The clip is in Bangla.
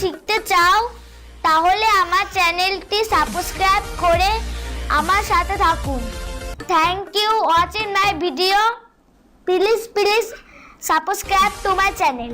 শিখতে চাও, তাহলে আমার চ্যানেলটি সাবস্ক্রাইব করে আমার সাথে থাকুন। Thank you watching my video please please subscribe to my channel